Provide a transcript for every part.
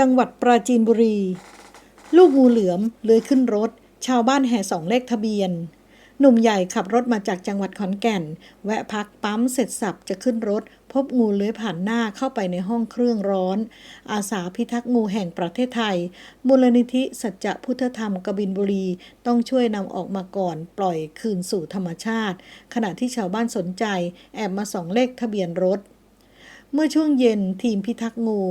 จังหวัดปราจีนบุรี ลูกงูเหลือมเลื้อยขึ้นรถ ชาวบ้านแห่สองเลขทะเบียน หนุ่มใหญ่ขับรถมาจากจังหวัดขอนแก่น แวะพักปั๊มเสร็จสับจะขึ้นรถ พบงูเลื้อยผ่านหน้าเข้าไปในห้องเครื่องร้อน อาสาพิทักษ์งูแห่งประเทศไทย มูลนิธิสัจจะพุทธธรรมกบินบุรี ต้องช่วยนำออกมาก่อนปล่อยคืนสู่ธรรมชาติ ขณะที่ชาวบ้านสนใจ แอบมาสองเลขทะเบียนรถเมื่อช่วงเย็นทีมพิทักษ์งู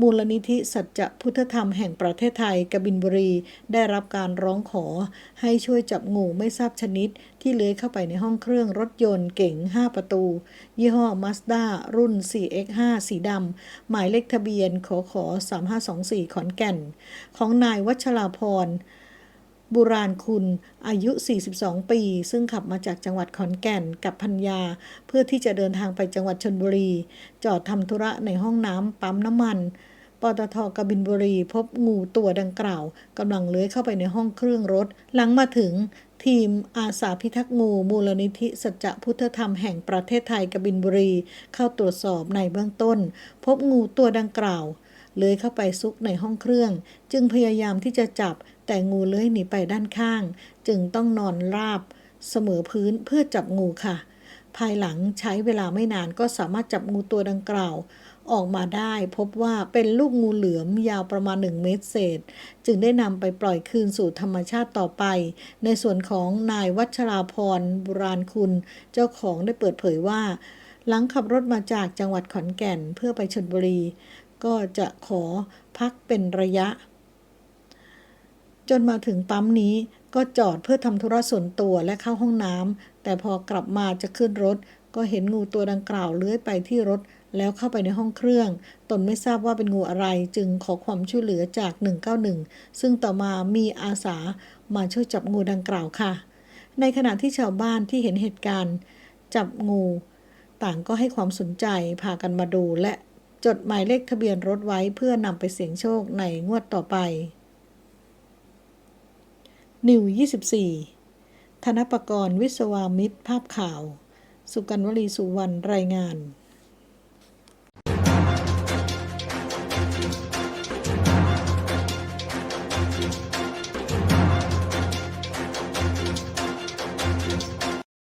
มูลนิธิสัจจะพุทธธรรมแห่งประเทศไทยกบินบุรี ได้รับการร้องขอ ให้ช่วยจับงูไม่ทราบชนิด ที่เลื้อยเข้าไปในห้องเครื่องรถยนต์เก๋ง 5 ประตู ยี่ห้อ Mazda รุ่น 4X5 สีดำ หมายเลขทะเบียนขอขอ3524 ขอนแก่น ของนายวัชราพร บุราณคุณอายุ 42 ปี ซึ่งขับมาจากจังหวัดขอนแก่นกับพัญญา เพื่อที่จะเดินทางไปจังหวัดชนบุรี จอดทำธุระในห้องน้ำปั๊มน้ำมันปตทกบินบุรี พบงูตัวดังกล่าวกำลังเลื้อยเข้าไปในห้องเครื่องรถ หลังมาถึงทีมอาสาพิทักษ์งู มูลนิธิสัจจะพุทธธรรมแห่งประเทศไทยกบินบุรี เข้าตรวจสอบในเบื้องต้น พบงูตัวดังกล่าว เลื้อยเข้าไปซุกในห้องเครื่อง จึงพยายามที่จะจับแต่งูเลื้อยหนีไปด้านข้าง จึงต้องนอนราบ เสมอพื้นเพื่อจับงูค่ะ ภายหลังใช้เวลาไม่นานก็สามารถจับงูตัวดังกล่าว ออกมาได้พบว่าเป็นลูกงูเหลือมยาวประมาณ 1 เมตรเศษ จึงได้นำไปปล่อยคืนสู่ธรรมชาติต่อไป ในส่วนของนายวัชราพรบุราณคุณ เจ้าของได้เปิดเผยว่าหลังขับรถมาจากจังหวัดขอนแก่นเพื่อไปชลบุรี ก็จะขอพักเป็นระยะ จนมาถึงปั๊มนี้ก็จอดเพื่อทำธุระส่วนตัวและเข้าห้องน้ำแต่พอกลับมาจะขึ้นรถ ก็เห็นงูตัวดังกล่าวเลื้อยไปที่รถ แล้วเข้าไปในห้องเครื่อง ตนไม่ทราบว่าเป็นงูอะไรจึงขอความช่วยเหลือจาก 191 ซึ่งต่อมามีอาสามาช่วยจับงูดังกล่าวค่ะ ในขณะที่ชาวบ้านที่เห็นเหตุการณ์ จับงู ต่างก็ให้ความสนใจพากันมาดูและ จดหมายเลขทะเบียนรถไว้เพื่อนำไปเสี่ยงโชคในงวดต่อไป นิว 24 ธนปกรณ์วิศวามิตรภาพข่าว สุกันวลีสุวรรณรายงาน